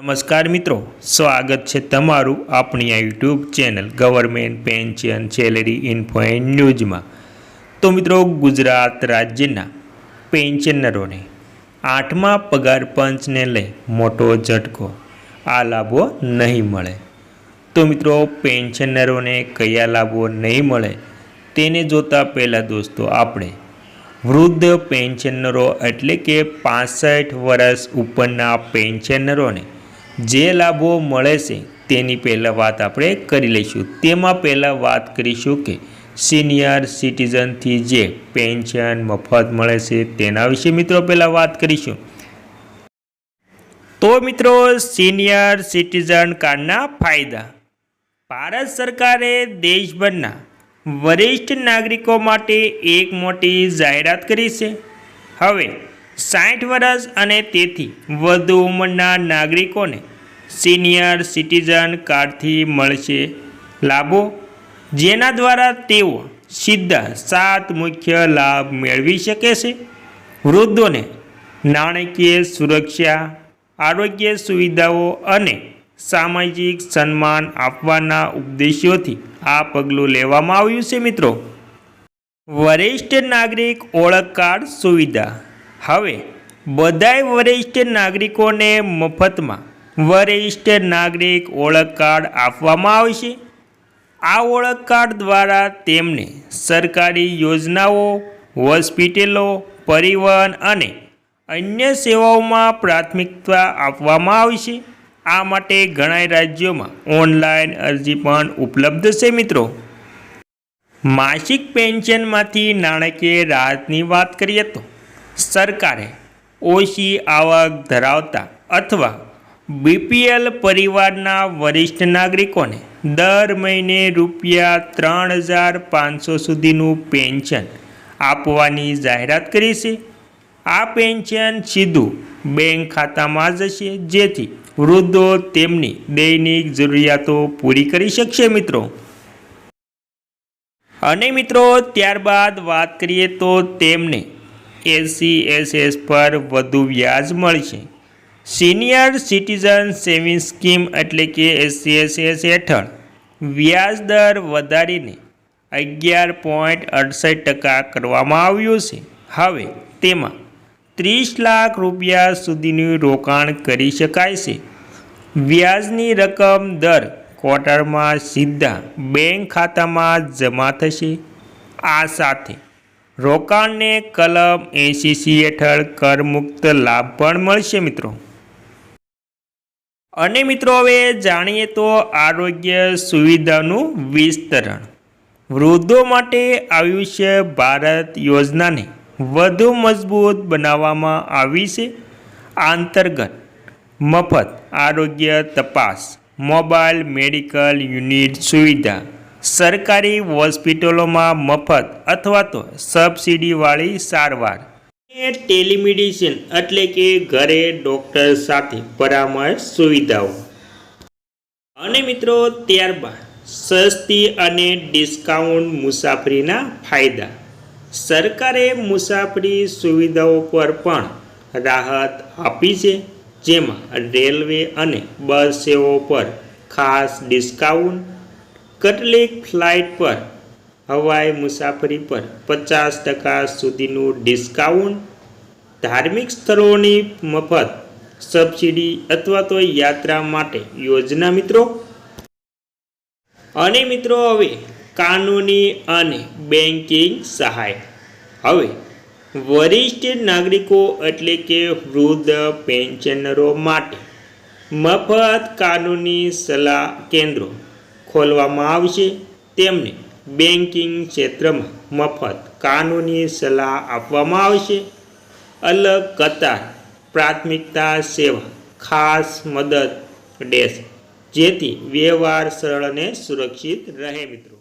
નમસ્કાર મિત્રો, સ્વાગત છે તમારું આપણી આ YouTube channel government pension salary info and ન્યૂઝમાં તો મિત્રો, ગુજરાત રાજ્યના પેન્શનરોને આઠમા પગાર પંચને લઈ મોટો ઝટકો, આ લાભો નહીં મળે. તો મિત્રો પેન્શનરોને કયા લાભો નહીં મળે, તેને જોતા પહેલાં દોસ્તો, આપણે વૃદ્ધ પેન્શનરો એટલે કે પાસઠ વર્ષ ઉપરના પેન્શનરોને જે લાભો મળે છે, તેની પહેલાં વાત આપણે કરી લઈશું. તેમાં પહેલાં વાત કરીશું કે સિનિયર સિટીઝનથી જે પેન્શન, મફત મળે છે, તેના વિશે મિત્રો પહેલાં વાત કરીશું. તો મિત્રો, સિનિયર સિટીઝન કાર્ડના ફાયદા. ભારત સરકારે દેશભરના વરિષ્ઠ નાગરિકો માટે એક મોટી જાહેરાત કરી છે. હવે સાઠ વર્ષ અને તેથી વધુ ઉંમરના નાગરિકોને સિનિયર સિટીઝન કાર્ડથી મળશે લાભો? જેના દ્વારા તેઓ સીધા સાત મુખ્ય લાભ મેળવી શકે છે? વૃદ્ધોને નાણાકીય સુરક્ષા, આરોગ્ય સુવિધાઓ અને સામાજિક સન્માન આપવાના ઉદ્દેશ્યોથી આ પગલું લેવામાં આવ્યું છે મિત્રો. વરિષ્ઠ નાગરિક ઓળખ કાર્ડ સુવિધા. હવે બધાય વરિષ્ઠ નાગરિકોને મફતમાં વરિષ્ઠ નાગરિક ઓળખ કાર્ડ આપવામાં આવશે આ ઓળખ કાર્ડ દ્વારા તેમને સરકારી યોજનાઓ, હોસ્પિટલો, પરિવહન અને અન્ય સેવાઓમાં પ્રાથમિકતા આપવામાં આવશે આ માટે ઘણા રાજ્યોમાં ઓનલાઈન અરજી પણ ઉપલબ્ધ છે મિત્રો. માસિક પેન્શનમાંથી નાણાકીય રાહતની વાત કરીએ તો સરકારે ઓછી આવક ધરાવતા અથવા બીપીએલ પરિવારના વરિષ્ઠ નાગરિકોને દર મહિને રૂપિયા ત્રણ હજાર પાંચસો સુધીનું પેન્શન આપવાની જાહેરાત કરી છે. આ પેન્શન સીધું બેંક ખાતામાં જશે, જેથી વૃદ્ધો તેમની દૈનિક જરૂરિયાતો પૂરી કરી શકશે મિત્રો. અને મિત્રો, ત્યારબાદ વાત કરીએ તો તેમને એસસી એસએસ પર વધુ વ્યાજ મળશે. સિનિયર સિટીઝન સેવિંગ સ્કીમ એટલે કે એસસીએસએસ હેઠળ વ્યાજ દર વધારીને અગિયાર પોઈન્ટ અડસઠ ટકા કરવામાં આવ્યું છે. હવે તેમાં ત્રીસ લાખ રૂપિયા સુધીનું રોકાણ કરી શકાય છે. વ્યાજની રકમ દર ક્વાર્ટરમાં સીધા બેંક ખાતામાં જમા થશે. આ સાથે રોકાણને કલમ એસીસી હેઠળ કરમુક્ત લાભ પણ મળશે મિત્રો. અને મિત્રો હવે જાણીએ તો આરોગ્ય સુવિધાનું વિસ્તરણ. વૃદ્ધો માટે આયુષ્ય ભારત યોજનાને વધુ મજબૂત બનાવવામાં આવી છે. આંતર્ગત મફત આરોગ્ય તપાસ, મોબાઈલ, મેડિકલ યુનિટ સુવિધા, સરકારી હોસ્પિટલોમાં મફત અથવા તો સબસિડીવાળી સારવાર ટેલિમેડિસિન એટલે કે ઘરે ડૉક્ટર સાથે પરામર્શ સુવિધાઓ. અને મિત્રો ત્યારબાદ સસ્તી અને ડિસ્કાઉન્ટ મુસાફરીના ફાયદા. સરકારે મુસાફરી સુવિધાઓ પર પણ રાહત આપી છે, જેમાં રેલવે અને બસ સેવાઓ પર ખાસ ડિસ્કાઉન્ટ, કેટલીક ફ્લાઇટ પર હવાઈ મુસાફરી પર પચાસ ટકા સુધીનું ડિસ્કાઉન્ટ ધાર્મિક સ્થળોની મફત સબસિડી અથવા તો યાત્રા માટે યોજના મિત્રો. અને મિત્રો હવે કાનૂની અને બેન્કિંગ સહાય. હવે વરિષ્ઠ નાગરિકો એટલે કે વૃદ્ધ પેન્શનરો માટે મફત કાનૂની સલાહ કેન્દ્રો ખોલવામાં આવશે. તેમને બેન્કિંગ ક્ષેત્રમાં મફત કાનૂની સલાહ આપવામાં આવશે. અલગ કતાર પ્રાથમિકતા સેવા, ખાસ મદદ ડેશ જેથી વ્યવહાર સરળ અને સુરક્ષિત રહે મિત્રો.